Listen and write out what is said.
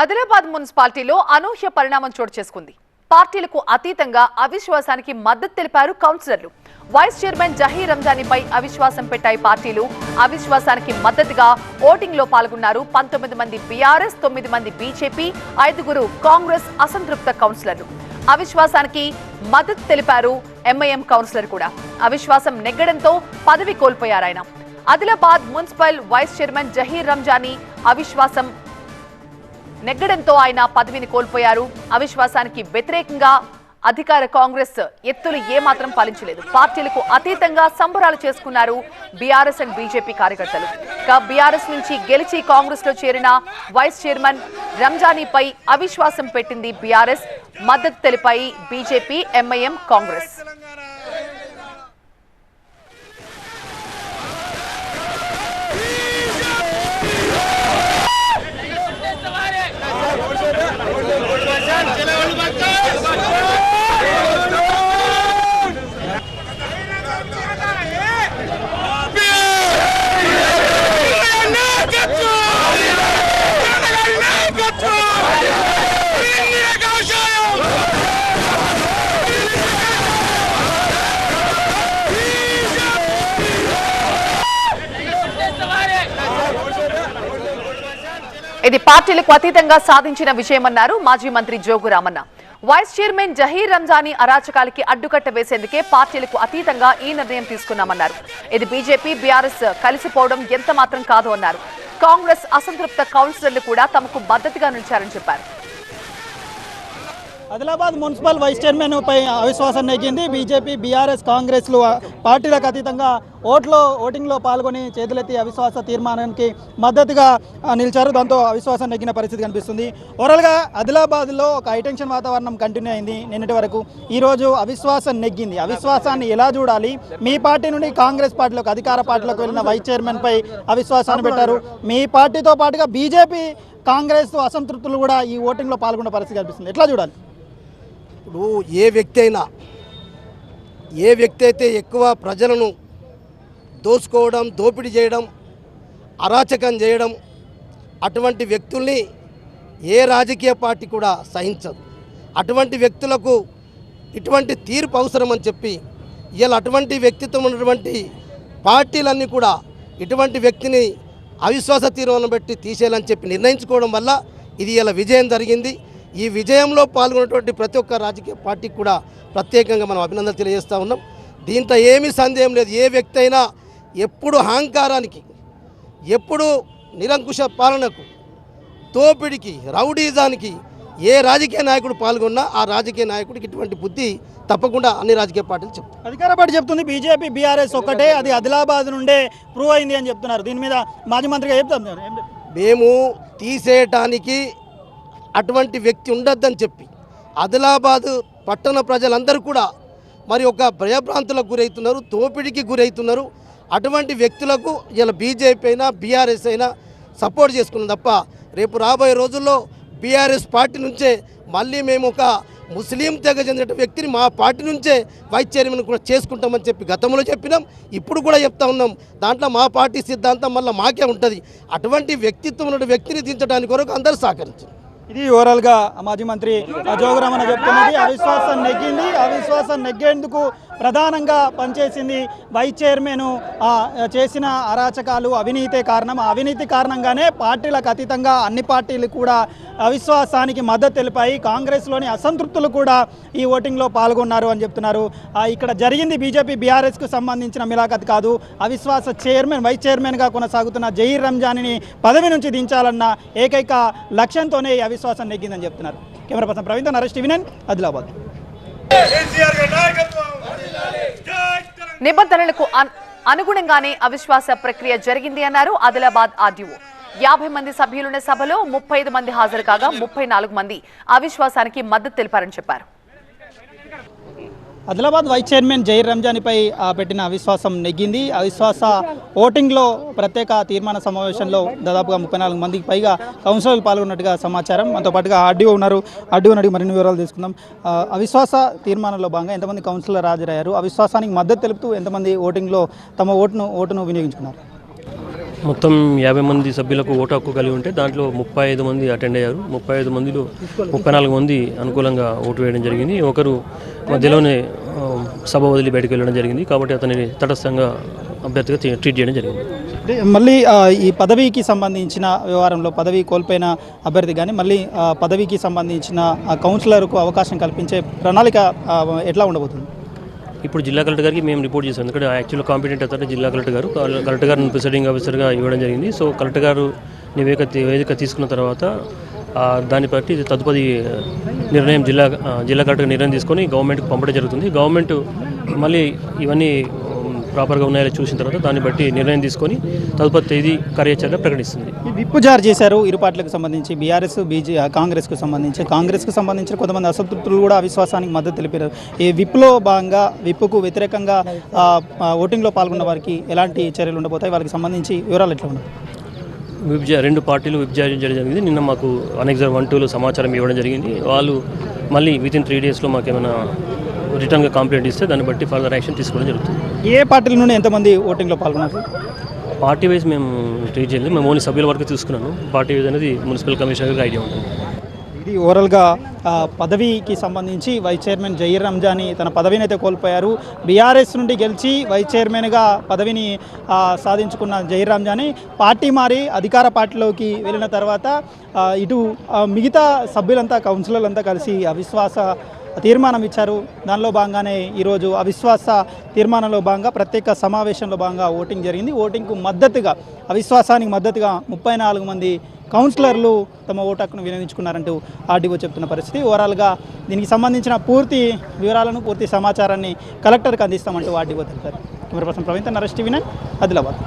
ఆదిలాబాద్ మున్సిపాలిటీలో అనూహ్య పరిణామం చోటు చేసుకుంది. పార్టీలకు అతీతంగా అవిశ్వాసానికి మద్దతు తెలిపారు కౌన్సిలర్లు. వైస్ చైర్మన్ జహీర్ రంజానీపై అవిశ్వాసం పెట్టాయి పార్టీలు. అవిశ్వాసానికి మద్దతుగా ఓటింగ్లో పాల్గొన్నారు పంతొమ్మిది మంది బీఆర్ఎస్ తొమ్మిది మంది బీజేపీ ఐదుగురు కాంగ్రెస్ అసంతృప్త కౌన్సిలర్లు. అవిశ్వాసానికి మద్దతు తెలిపారు ఎంఐఎం కౌన్సిలర్ కూడా. అవిశ్వాసం నెగ్గడంతో పదవి కోల్పోయారాయన. Adilabad municipal vice chairman Zaheer Ranjani అవిశ్వాసం నెగ్గడంతో ఆయన పదవిని కోల్పోయారు. అవిశ్వాసానికి వ్యతిరేకంగా అధికార కాంగ్రెస్ ఎత్తులు ఏమాత్రం పాలించలేదు పార్టీలకు అతీతంగా సంబరాలు చేసుకున్నారు బీఆర్ఎస్ అండ్ బీజేపీ కార్యకర్తలు. ఇక బీఆర్ఎస్ నుంచి గెలిచి కాంగ్రెస్లో చేరిన వైస్ చైర్మన్ రంజానీపై అవిశ్వాసం పెట్టింది బీఆర్ఎస్. మద్దతు తెలిపాయి బీజేపీ ఎంఐఎం కాంగ్రెస్. ఇది పార్టీలకు అతీతంగా సాధించిన విజయమన్నారు మాజీ మంత్రి జోగు రామన్న. వైస్ చైర్మన్ జహీర్ రంజానీ అరాచకాలకి అడ్డుకట్ట వేసేందుకే పార్టీలకు అతీతంగా ఈ నిర్ణయం తీసుకున్నామన్నారు. ఇది బీజేపీ బీఆర్ఎస్ కలిసిపోవడం ఎంత మాత్రం కాదు అన్నారు. కాంగ్రెస్ అసంతృప్త కౌన్సిలర్లు కూడా తమకు మద్దతుగా నిలిచారని చెప్పారు. ఆదిలాబాద్ మున్సిపల్ వైస్ చైర్మన్ పై అవిశ్వాసం నెగ్గింది. బీజేపీ బీఆర్ఎస్ కాంగ్రెస్లు పార్టీలకు అతీతంగా ఓట్లో ఓటింగ్లో పాల్గొని చేతులెత్తి అవిశ్వాస తీర్మానానికి మద్దతుగా నిలిచారు. దాంతో అవిశ్వాసం నెగ్గిన పరిస్థితి కనిపిస్తుంది. ఓవరాల్గా ఆదిలాబాద్లో ఒక హైటెన్షన్ వాతావరణం కంటిన్యూ అయింది నిన్నటి వరకు. ఈరోజు అవిశ్వాసం నెగ్గింది. అవిశ్వాసాన్ని ఎలా చూడాలి? మీ పార్టీ నుండి కాంగ్రెస్ పార్టీలోకి అధికార పార్టీలోకి వెళ్ళిన వైస్ చైర్మన్పై అవిశ్వాసాన్ని పెట్టారు. మీ పార్టీతో పాటుగా బీజేపీ కాంగ్రెస్ అసంతృప్తులు కూడా ఈ ఓటింగ్లో పాల్గొన్న పరిస్థితి కనిపిస్తుంది. ఎట్లా చూడాలి? ఇప్పుడు ఏ వ్యక్తి అయినా ఏ వ్యక్తి అయితే ఎక్కువ ప్రజలను దోసుకోవడం దోపిడీ చేయడం అరాచకం చేయడం అటువంటి వ్యక్తుల్ని ఏ రాజకీయ పార్టీ కూడా సహించదు. అటువంటి వ్యక్తులకు ఇటువంటి తీర్పు అవసరమని చెప్పి ఇవాళ అటువంటి వ్యక్తిత్వం ఉన్నటువంటి పార్టీలన్నీ కూడా ఇటువంటి వ్యక్తిని అవిశ్వాస తీర్మానం పెట్టి తీసేయాలని చెప్పి నిర్ణయించుకోవడం వల్ల ఇది ఇలా విజయం జరిగింది. ఈ విజయంలో పాల్గొన్నటువంటి ప్రతి ఒక్క రాజకీయ పార్టీకి కూడా ప్రత్యేకంగా మనం అభినందనలు తెలియజేస్తూ ఉన్నాం. దీంట్లో ఏమీ సందేహం లేదు. ఏ వ్యక్తి అయినా ఎప్పుడు అహంకారానికి ఎప్పుడు నిరంకుశ పాలనకు దోపిడికి రౌడీజానికి ఏ రాజకీయ నాయకుడు పాల్గొన్నా ఆ రాజకీయ నాయకుడికి ఇటువంటి బుద్ధి తప్పకుండా అన్ని రాజకీయ పార్టీలు చెప్తారు అధికార పార్టీ చెప్తుంది. బీజేపీ బీఆర్ఎస్ ఒక్కటే అది ఆదిలాబాద్ నుండే ప్రూవ్ అయింది అని చెప్తున్నారు. దీని మీద మాజీ మంత్రిగా చెప్తాం? మేము తీసేయటానికి అటువంటి వ్యక్తి ఉండొద్దని చెప్పి ఆదిలాబాద్ పట్టణ ప్రజలందరూ కూడా మరి ఒక భయభ్రాంతులకు గురవుతున్నారు తోపిడికి గురవుతున్నారు. అటువంటి వ్యక్తులకు ఇలా బీజేపీ అయినా బీఆర్ఎస్ అయినా సపోర్ట్ చేసుకున్నాం తప్ప రేపు రాబోయే రోజుల్లో బీఆర్ఎస్ పార్టీ నుంచే మళ్ళీ మేము ఒక ముస్లిం తెగ చెందిన వ్యక్తిని మా పార్టీ నుంచే వైస్ చైర్మన్ కూడా చేసుకుంటామని చెప్పి గతంలో చెప్పినాం. ఇప్పుడు కూడా చెప్తా ఉన్నాం. దాంట్లో మా పార్టీ సిద్ధాంతం మళ్ళీ మాకే ఉంటుంది. అటువంటి వ్యక్తిత్వం ఉన్న వ్యక్తిని దించడానికి కొరకు అందరూ సహకరించారు ఇది ఓవరాల్గా మాజీ మంత్రి జోగురామన్న చెప్తున్నది. అవిశ్వాసం నెగ్గింది. అవిశ్వాసం నెగ్గేందుకు ప్రధానంగా పనిచేసింది వైస్ చైర్మన్ చేసిన అరాచకాలు అవినీతే కారణం. ఆ అవినీతి కారణంగానే పార్టీలకు అతీతంగా అన్ని పార్టీలు కూడా అవిశ్వాసానికి మద్దతు తెలిపాయి. కాంగ్రెస్లోని అసంతృప్తులు కూడా ఈ ఓటింగ్లో పాల్గొన్నారు అని చెప్తున్నారు. ఇక్కడ జరిగింది బీజేపీ బీఆర్ఎస్కు సంబంధించిన మిలాఖత్ కాదు. అవిశ్వాస చైర్మన్ వైస్ చైర్మన్గా కొనసాగుతున్న జహీర్ రంజానిని పదవి నుంచి దించాలన్న ఏకైక లక్ష్యంతోనే ఈ అవిశ్వాసం నెగ్గిందని చెప్తున్నారు. Camera person Praveen Naresh TV nine Adilabad. నిబంధనలకు అనుగుణంగానే అవిశ్వాస ప్రక్రియ జరిగింది అన్నారు ఆదిలాబాద్ ఆర్డీఓ. యాభై మంది సభ్యులున్న సభలో ముప్పై ఐదు మంది హాజరు కాగా ముప్పై నాలుగు మంది అవిశ్వాసానికి మద్దతు తెలిపారని చెప్పారు. ఆదిలాబాద్ వైస్ చైర్మన్ జైర్ రంజానిపై ఆ, పెట్టిన అవిశ్వాసం నెగ్గింది. అవిశ్వాస ఓటింగ్లో ప్రత్యేక తీర్మాన సమావేశంలో దాదాపుగా ముప్పై నాలుగు మందికి పైగా కౌన్సిలర్లు పాల్గొన్నట్టుగా సమాచారం. మనతో పాటుగా ఆర్డీఓ ఉన్నారు. ఆర్డీఓ అడిగి మరిన్ని వివరాలు తీసుకుందాం అవిశ్వాస తీర్మానంలో భాగంగా ఎంతమంది కౌన్సిలర్ హాజరయ్యారు? అవిశ్వాసానికి మద్దతు తెలుపుతూ ఎంతమంది ఓటింగ్లో తమ ఓటును ఓటును వినియోగించుకున్నారు? మొత్తం యాభై మంది సభ్యులకు ఓటు హక్కు కలిగి ఉంటే దాంట్లో ముప్పై ఐదు మంది అటెండ్ అయ్యారు. ముప్పై ఐదు మందిలో ముప్పై నాలుగు మంది అనుకూలంగా ఓటు వేయడం జరిగింది. ఒకరు మధ్యలోనే సభ వదిలి బయటకు వెళ్ళడం జరిగింది. కాబట్టి అతనిని తటస్థంగా అభ్యర్థిగా ట్రీట్ చేయడం జరిగింది. మళ్ళీ ఈ పదవికి సంబంధించిన వ్యవహారంలో పదవి కోల్పోయిన అభ్యర్థి కానీ మళ్ళీ పదవికి సంబంధించిన కౌన్సిలర్కు అవకాశం కల్పించే ప్రణాళిక ఎట్లా ఉండబోతుంది? ఇప్పుడు జిల్లా కలెక్టర్ గారికి మేము రిపోర్ట్ చేసాం ఎందుకంటే యాక్చువల్ కాంపిటెంట్ అతను జిల్లా కలెక్టర్ గారు. కలెక్టర్ గారిని ప్రిసైడింగ్ ఆఫీసర్గా ఇవ్వడం జరిగింది. సో కలెక్టర్ గారు నివేదిక నివేదిక తీసుకున్న తర్వాత దాన్ని బట్టి తదుపరి నిర్ణయం జిల్లా జిల్లా కలెక్టర్ నిర్ణయం తీసుకొని గవర్నమెంట్కి పంపడం జరుగుతుంది. గవర్నమెంట్ మళ్ళీ ఇవన్నీ ప్రాపర్గా ఉన్నాయో చూసిన తర్వాత దాన్ని బట్టి నిర్ణయం తీసుకొని తదుపరి తేదీ కార్యాచరణ ప్రకటిస్తుంది. విప్పు జారీ చేశారు ఇరు పార్టీలకు సంబంధించి బీఆర్ఎస్ బీజే కాంగ్రెస్కు సంబంధించి. కాంగ్రెస్కు సంబంధించిన కొంతమంది అసంతృప్తులు కూడా అవిశ్వాసానికి మద్దతు తెలిపారు. ఈ విప్లో భాగంగా విప్పుకు వ్యతిరేకంగా ఓటింగ్లో పాల్గొన్న వారికి ఎలాంటి చర్యలు ఉండబోతాయి? వాళ్ళకి సంబంధించి వివరాలు ఎట్లా ఉన్నాయి? విప్ జా- రెండు పార్టీలు విప్ జారీ చేయడం జరిగింది. నిన్న మాకు అనెక్సర్ వన్ టూలో సమాచారం ఇవ్వడం జరిగింది. వాళ్ళు మళ్ళీ విత్ ఇన్ త్రీ డేస్లో మాకు ఏమైనా రిటర్న్గా కంప్లైంట్ ఇస్తే దాన్ని బట్టి ఫర్దర్ యాక్షన్ తీసుకోవడం జరుగుతుంది. ఏ పార్టీల నుండి ఎంతమంది ఓటింగ్లో పాల్గొన్నారు? పార్టీ వైజ్ మేము ట్రీట్ చేయలేదు మేము ఓన్లీ సభ్యుల వరకు తీసుకున్నాను పార్టీ వైజ్ అనేది మున్సిపల్ కమిషనర్కి ఐడియా ఉంటుంది. ఇది ఓవరాల్గా పదవికి సంబంధించి వైస్ చైర్మన్ జహీర్ రంజాని తన పదవిని అయితే కోల్పోయారు. బీఆర్ఎస్ నుండి గెలిచి వైస్ చైర్మన్గా పదవిని సాధించుకున్న జహీర్ రంజాని పార్టీ మారి అధికార పార్టీలోకి వెళ్ళిన తర్వాత ఇటు మిగతా సభ్యులంతా కౌన్సిలర్లంతా కలిసి అవిశ్వాస తీర్మానం ఇచ్చారు. దానిలో భాగంగానే ఈరోజు అవిశ్వాస తీర్మానంలో భాగంగా ప్రత్యేక సమావేశంలో భాగంగా ఓటింగ్ జరిగింది. ఓటింగ్కు మద్దతుగా అవిశ్వాసానికి మద్దతుగా ముప్పై నాలుగు మంది కౌన్సిలర్లు తమ ఓటు హక్కును వినియోగించుకున్నారంటూ ఆర్డీఓ చెప్తున్న పరిస్థితి. ఓవరాల్గా దీనికి సంబంధించిన పూర్తి వివరాలను పూర్తి సమాచారాన్ని కలెక్టర్కి అందిస్తామంటూ ఆర్డీఓ తెలిపారు. Camera person Praveen Naresh TV nine Adilabad.